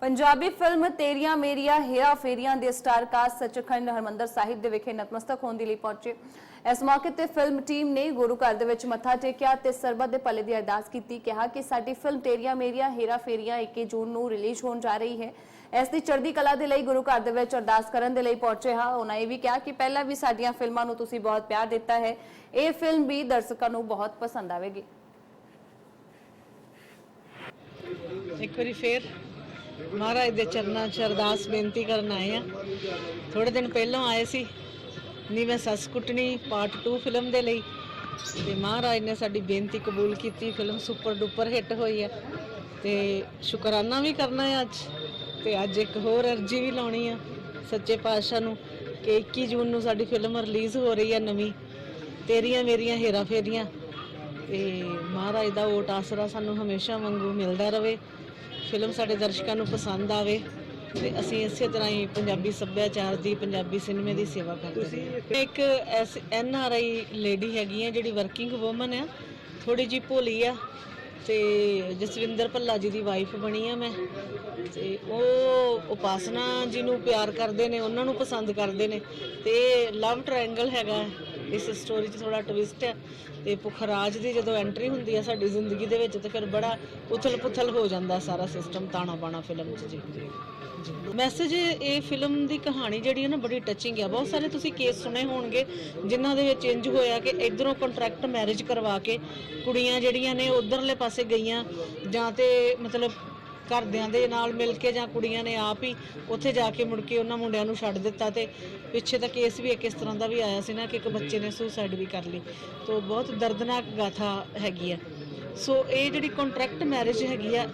Punjabi film ਤੇਰੀਆਂ ਮੇਰੀਆਂ, ਹੇਰਾ ਫੇਰੀਆਂ ਦੇ ਸਟਾਰ ਕਾਸਟ ਸੱਚਖੰਡ ਹਰਮੰਦਰ ਸਾਹਿਬ ਦੇ ਵਿਖੇ ਨਤਮਸਤਕ ਹੋਣ ਦੇ ਲਈ ਪਹੁੰਚੇ। ਇਸ ਮੌਕੇ ਤੇ ਫਿਲਮ ਟੀਮ ਨੇ ਗੁਰੂ ਘਰ ਦੇ ਵਿੱਚ ਮੱਥਾ ਟੇਕਿਆ ਤੇ ਸਰਬੱਤ ਦੇ ਭਲੇ ਦੀ ਅਰਦਾਸ ਕੀਤੀ, ਕਿਹਾ ਕਿ ਸਾਡੀ ਫਿਲਮ ਤੇਰੀਆਂ ਮੇਰੀਆਂ, ਹੇਰਾ ਫੇਰੀਆਂ 21 ਜੂਨ ਨੂੰ ਰਿਲੀਜ਼ ਹੋਣ ਜਾ ਰਹੀ ਹੈ। ਇਸ ਦੀ ਚੜ੍ਹਦੀ ਕਲਾ ਦੇ ਲਈ ਗੁਰੂ ਘਰ ਦੇ ਵਿੱਚ ਅਰਦਾਸ ਕਰਨ ਦੇ ਲਈ ਪਹੁੰਚੇ ਹਾਂ। ਉਹਨਾਂ ਇਹ ਵੀ ਕਿਹਾ ਕਿ ਪਹਿਲਾਂ ਵੀ ਸਾਡੀਆਂ ਫਿਲਮਾਂ ਨੂੰ ਤੁਸੀਂ ਬਹੁਤ ਪਿਆਰ ਦਿੱਤਾ ਹੈ। ਇਹ ਫਿਲਮ ਵੀ ਦਰਸ਼ਕਾਂ ਨੂੰ ਬਹੁਤ ਪਸੰਦ ਆਵੇਗੀ। ਇੱਕ ਵਾਰੀ ਫੇਰ। ਮਹਾਰਾਜ ਦੇ ਚਰਨਾਂ 'ਚ ਅਰਦਾਸ ਬੇਨਤੀ ਕਰਨ ਆਏ ਆ ਥੋੜੇ ਦਿਨ ਪਹਿਲਾਂ ਆਏ ਸੀ। ਨੀ ਮੈਂ ਸੱਸ ਕੁੱਟਣੀ ਪਾਰਟ 2 ਫਿਲਮ ਦੇ ਲਈ। ਤੇ ਮਹਾਰਾਜ ਨੇ ਸਾਡੀ ਬੇਨਤੀ ਕਬੂਲ ਕੀਤੀ। ਫਿਲਮ ਸੁਪਰ ਡੁਪਰ ਹਿੱਟ ਹੋਈ ਆ। ਤੇ ਸ਼ੁਕਰਾਨਾ ਵੀ ਕਰਨਾ ਹੈ ਅੱਜ। ਤੇ ਅੱਜ ਇੱਕ ਹੋਰ ਅਰਜੀ ਵੀ ਲਾਉਣੀ ਆ ਸੱਚੇ ਪਾਤਸ਼ਾਹ ਨੂੰ ਕਿ 21 ਜੂਨ ਨੂੰ ਸਾਡੀ ਫਿਲਮ ਰਿਲੀਜ਼ ਹੋ ਰਹੀ ਆ ਨਵੀਂ। ਤੇਰੀਆਂ ਮੇਰੀਆਂ ਹੇਰਾ ਫੇਰੀਆਂ। ਤੇ ਮਹਾਰਾਜ ਦਾ ਓਟ ਆਸਰਾ ਸਾਨੂੰ ਹਮੇਸ਼ਾ ਵਾਂਗੂ ਮਿਲਦਾ ਰਵੇ ਫਿਲਮ ਸਾਡੇ ਦਰਸ਼ਕਾਂ ਨੂੰ ਪਸੰਦ ਆਵੇ ਤੇ ਅਸੀਂ ਇਸੇ ਤਰ੍ਹਾਂ ਹੀ ਪੰਜਾਬੀ ਸੱਭਿਆਚਾਰ ਦੀ ਪੰਜਾਬੀ ਸਿਨੇਮੇ ਦੀ ਸੇਵਾ ਕਰਦੇ ਹਾਂ ਇੱਕ ਐਨ ਆਰ ਆਈ ਲੇਡੀ ਹੈਗੀ ਆ ਜਿਹੜੀ ਵਰਕਿੰਗ ਔਮਨ ਆ ਥੋੜੀ ਜੀ ਭੋਲੀ ਆ ਤੇ ਜਸਵਿੰਦਰ ਭੱਲਾ ਜੀ ਦੀ ਵਾਈਫ ਬਣੀ ਆ ਮੈਂ ਤੇ ਉਹ ਉਪਾਸਨਾ ਜੀ ਨੂੰ ਪਿਆਰ ਕਰਦੇ ਨੇ ਉਹਨਾਂ ਨੂੰ ਪਸੰਦ ਕਰਦੇ ਨੇ ਤੇ ਲਵ ਟ੍ਰਾਇੰਗਲ ਹੈਗਾ। ਇਸ ਸਟੋਰੀ 'ਚ ਥੋੜਾ ਟਵਿਸਟ ਹੈ ਤੇ ਪੁਖਰਾਜ ਦੀ ਜਦੋਂ ਐਂਟਰੀ ਹੁੰਦੀ ਹੈ ਸਾਡੀ ਜ਼ਿੰਦਗੀ ਦੇ ਵਿੱਚ ਤੇ ਫਿਰ ਬੜਾ ਉਥਲ-ਪੁਥਲ ਹੋ ਜਾਂਦਾ ਸਾਰਾ ਸਿਸਟਮ ਤਾਣਾ ਬਾਣਾ ਫਿਲਮ 'ਚ ਜੀ। ਮੈਸੇਜ ਇਹ ਫਿਲਮ ਦੀ ਕਹਾਣੀ ਜਿਹੜੀ ਹੈ ਨਾ ਬੜੀ ਟੱਚਿੰਗ ਆ। ਬਹੁਤ ਸਾਰੇ ਤੁਸੀਂ ਕੇਸ ਸੁਣੇ ਹੋਣਗੇ ਜਿਨ੍ਹਾਂ ਦੇ ਵਿੱਚ ਇੰਜ ਹੋਇਆ ਕਿ ਇਧਰੋਂ ਕੰਟਰੈਕਟ ਮੈਰਿਜ ਕਰਵਾ ਕੇ ਕੁੜੀਆਂ ਜਿਹੜੀਆਂ ਨੇ ਉਧਰਲੇ ਪਾਸੇ ਗਈਆਂ ਜਾਂ ਤੇ ਮਤਲਬ ਘਰਦਿਆਂ ਦੇ ਨਾਲ ਮਿਲ ਕੇ ਜਾਂ ਕੁੜੀਆਂ ਨੇ ਆਪ ਹੀ ਉੱਥੇ ਜਾ ਕੇ ਮੁੜ ਕੇ ਉਹਨਾਂ ਮੁੰਡਿਆਂ ਨੂੰ ਛੱਡ ਦਿੱਤਾ ਤੇ ਪਿੱਛੇ ਤਾਂ ਕੇਸ ਵੀ ਇੱਕ ਇਸ ਤਰ੍ਹਾਂ ਦਾ ਵੀ ਆਇਆ ਸੀ ਨਾ ਕਿ ਇੱਕ ਬੱਚੇ ਨੇ ਸੁਸਾਈਡ ਵੀ ਕਰ ਲਈ। ਤੋਂ ਬਹੁਤ ਦਰਦਨਾਕ ਗਾਥਾ ਹੈਗੀ ਆ। ਸੋ ਇਹ ਜਿਹੜੀ ਕੰਟਰੈਕਟ ਮੈਰਿਜ ਹੈਗੀ ਆ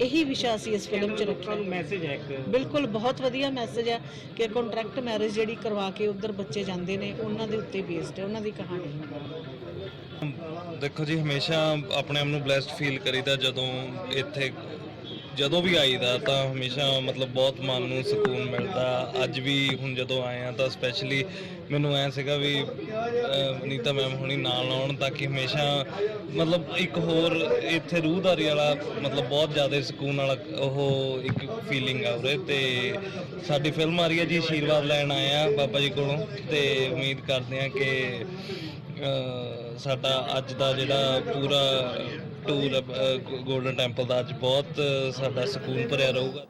ਇਹੀ ਵਿਸ਼ਾ ਸੀ ਇਸ ਫਿਲਮ 'ਚ ਰੱਖਿਆ। ਮੈਸੇਜ ਹੈ ਇੱਕ। ਬਿਲਕੁਲ ਬਹੁਤ ਵਧੀਆ ਮੈਸੇਜ ਹੈ ਕਿ ਕੰਟਰੈਕਟ ਮੈਰਿਜ ਜਿਹੜੀ ਕਰਵਾ ਕੇ ਉਧਰ ਬੱਚੇ ਜਾਂਦੇ ਨੇ ਉਹਨਾਂ ਦੇ ਉੱਤੇ ਬੇਸਡ ਹੈ ਉਹਨਾਂ ਦੀ ਕਹਾਣੀ। ਦੇਖੋ ਜੀ ਹਮੇਸ਼ਾ ਆਪਣੇ ਆਪ ਨੂੰ ਬlesed ਫੀਲ ਕਰੀਦਾ ਜਦੋਂ ਇੱਥੇ ਜਦੋਂ ਵੀ ਆਈਦਾ ਤਾਂ ਹਮੇਸ਼ਾ ਮਤਲਬ ਬਹੁਤ ਮਨ ਨੂੰ ਸਕੂਨ ਮਿਲਦਾ। ਅੱਜ ਵੀ ਹੁਣ ਜਦੋਂ ਆਏ ਆ ਤਾਂ ਸਪੈਸ਼ਲੀ ਮੈਨੂੰ ਐ ਸੀਗਾ ਵੀ ਨੀਤਾ ਮੈਮ ਹੁਣੀ ਨਾਲ ਆਉਣ ਤਾਂ ਕਿ ਹਮੇਸ਼ਾ ਮਤਲਬ ਇੱਕ ਹੋਰ ਇੱਥੇ ਰੂਹਦਾਰੀ ਵਾਲਾ, ਮਤਲਬ ਬਹੁਤ ਜ਼ਿਆਦਾ ਸਕੂਨ ਵਾਲਾ ਉਹ ਇੱਕ ਫੀਲਿੰਗ ਆ ਉਰੇ ਤੇ ਸਾਡੀ ਫਿਲਮ ਆ ਰਹੀ ਹੈ ਜੀ ਆਸ਼ੀਰਵਾਦ ਲੈਣ ਆਏ ਆ ਬਾਬਾ ਜੀ ਕੋਲੋਂ ਤੇ ਉਮੀਦ ਕਰਦੇ ਆ ਕਿ ਸਾਡਾ ਅੱਜ ਦਾ ਜਿਹੜਾ ਪੂਰਾ ਟੂਰ ਗੋਲਡਨ ਟੈਂਪਲ ਦਾ ਅੱਜ ਬਹੁਤ ਸਾਡਾ ਸਕੂਨ ਭਰਿਆ ਰਹੂਗਾ।